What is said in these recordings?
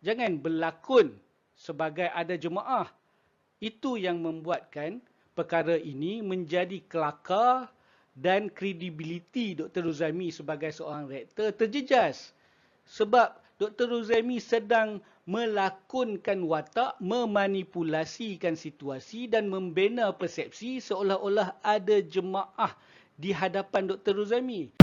jangan berlakon sebagai ada jemaah. Itu yang membuatkan perkara ini menjadi kelakar dan kredibiliti Dr. Ruzami sebagai seorang rektor terjejas. Sebab Dr. Ruzami sedang melakonkan watak, memanipulasikan situasi dan membina persepsi seolah-olah ada jemaah di hadapan Dr. Ruzami.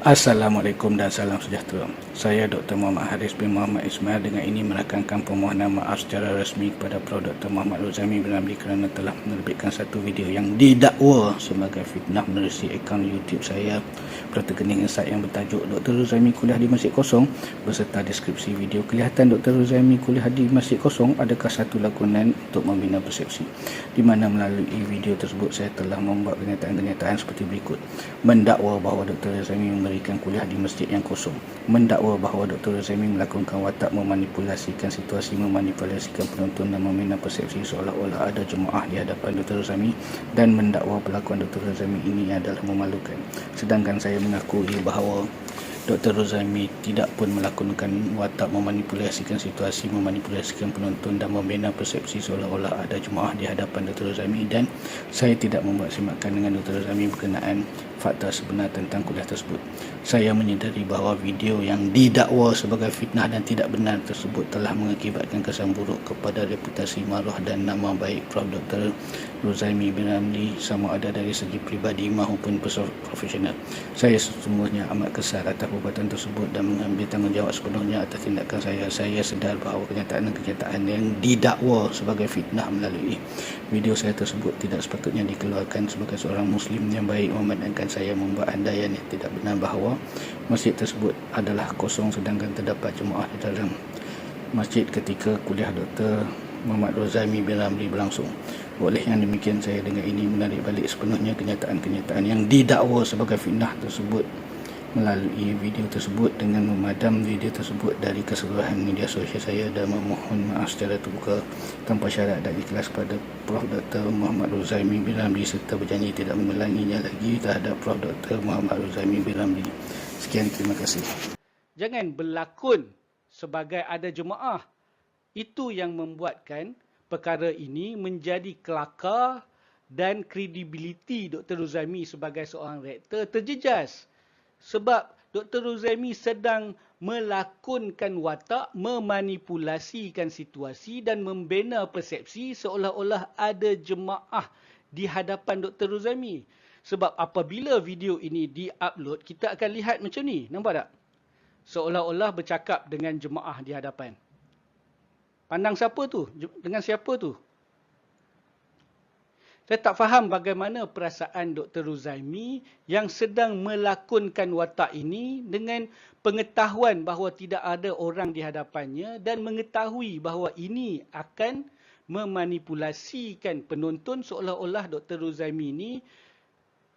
Assalamualaikum dan salam sejahtera. Saya Dr. Muhammad Haris bin Muhammad Ismail dengan ini merakamkan permohonan maaf secara rasmi kepada Prof. Dr. Muhammad Ruzami bin Ramli kerana telah menerbitkan satu video yang didakwa sebagai fitnah menerusi akaun YouTube saya Protekening Insight yang bertajuk Dr. Ruzami kuliah di Masjid Kosong beserta deskripsi video kelihatan Dr. Ruzami kuliah di Masjid Kosong adakah satu lakonan untuk membina persepsi di mana melalui video tersebut saya telah membuat kenyataan-kenyataan seperti berikut mendakwa bahawa Dr. Ruzami memberikan kuliah di masjid yang kosong. Mendakwa bahawa Dr. Razami melakukan watak memanipulasikan situasi, memanipulasikan penonton dan membina persepsi seolah-olah ada jemaah di hadapan Dr. Razami dan mendakwa pelakuan Dr. Razami ini adalah memalukan. Sedangkan saya mengakui bahawa Dr. Rozami tidak pun melakukan watak memanipulasikan situasi, memanipulasikan penonton dan membina persepsi seolah-olah ada jemaah di hadapan Dr. Rozami dan saya tidak membuat semakan dengan Dr. Rozami berkenaan fakta sebenar tentang kuliah tersebut. Saya menyedari bahawa video yang didakwa sebagai fitnah dan tidak benar tersebut telah mengakibatkan kesan buruk kepada reputasi maruah dan nama baik Prof. Dr. Rozami bin Ramli sama ada dari segi pribadi maupun profesional. Saya sesungguhnya amat kesal atas perbuatan tersebut dan mengambil tanggungjawab sepenuhnya atas tindakan saya. Saya sedar bahawa kenyataan-kenyataan yang didakwa sebagai fitnah melalui video saya tersebut tidak sepatutnya dikeluarkan sebagai seorang Muslim yang baik memandangkan saya membuat andaian yang tidak benar bahawa masjid tersebut adalah kosong sedangkan terdapat jemaah di dalam masjid ketika kuliah Dr. Muhammad Rozami bin Ramli berlangsung. Oleh yang demikian saya dengan ini menarik balik sepenuhnya kenyataan-kenyataan yang didakwa sebagai fitnah tersebut melalui video tersebut dengan memadam video tersebut dari keseluruhan media sosial saya dan memohon maaf secara terbuka tanpa syarat dan ikhlas kepada Prof. Dr. Muhammad Ruzaimi bin Ramli serta berjanji tidak mengulanginya lagi terhadap Prof. Dr. Muhammad Ruzaimi bin Ramli. Sekian, terima kasih. Jangan berlakon sebagai ada jemaah. Itu yang membuatkan perkara ini menjadi kelakar dan kredibiliti Dr. Ruzami sebagai seorang rektor terjejas sebab Dr. Ruzemi sedang melakonkan watak, memanipulasikan situasi dan membina persepsi seolah-olah ada jemaah di hadapan Dr. Ruzemi. Sebab apabila video ini di-upload, kita akan lihat macam ni. Nampak tak? Seolah-olah bercakap dengan jemaah di hadapan. Pandang siapa tu? Dengan siapa tu? Saya tak faham bagaimana perasaan Dr. Ruzaimi yang sedang melakonkan watak ini dengan pengetahuan bahawa tidak ada orang di hadapannya dan mengetahui bahawa ini akan memanipulasikan penonton seolah-olah Dr. Ruzaimi ini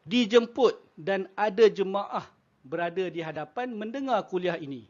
dijemput dan ada jemaah berada di hadapan mendengar kuliah ini.